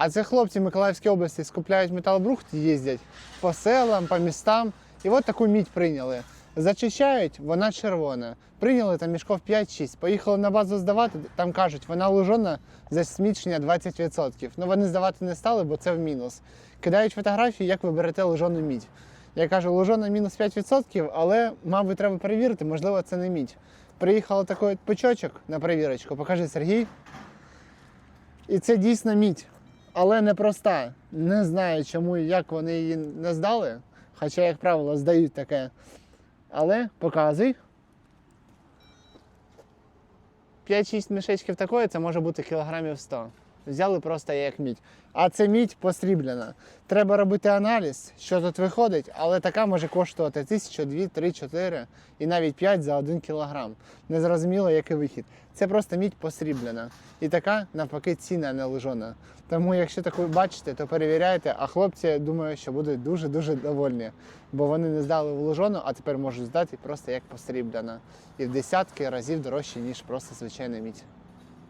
А це хлопці Миколаївській області скупляють металобрухт, їздять по селам, по містам. І от таку мідь прийняли. Зачищають, вона червона. Прийняли там мішков 5-6. Поїхали на базу здавати. Там кажуть, вона лужона за смічення 20%. Ну вони здавати не стали, бо це в мінус. Кидають фотографії, як ви берете лужону мідь. Я кажу, лужона мінус 5%, але, мабуть, треба перевірити, можливо, це не мідь. Приїхав такий от пучочок на перевірочку, покажи Сергій. І це дійсно мідь, але непроста. Не знаю, чому і як вони її не здали. Хоча, як правило, здають таке. Але показуй. 5-6 мішечків такої, це може бути кілограмів 100. Взяли просто як мідь. А це мідь посріблена. Треба робити аналіз, що тут виходить, але така може коштувати 1000, 2, 3, 4 і навіть 5 за 1 кілограм. Незрозуміло, який вихід. Це просто мідь посріблена. І така, навпаки, ціна не лежона. Тому, якщо таку бачите, то перевіряйте. А хлопці, я думаю, що будуть дуже-дуже довольні, бо вони не здали в а тепер можуть здати просто як посріблена. І в десятки разів дорожче, ніж просто звичайна мідь.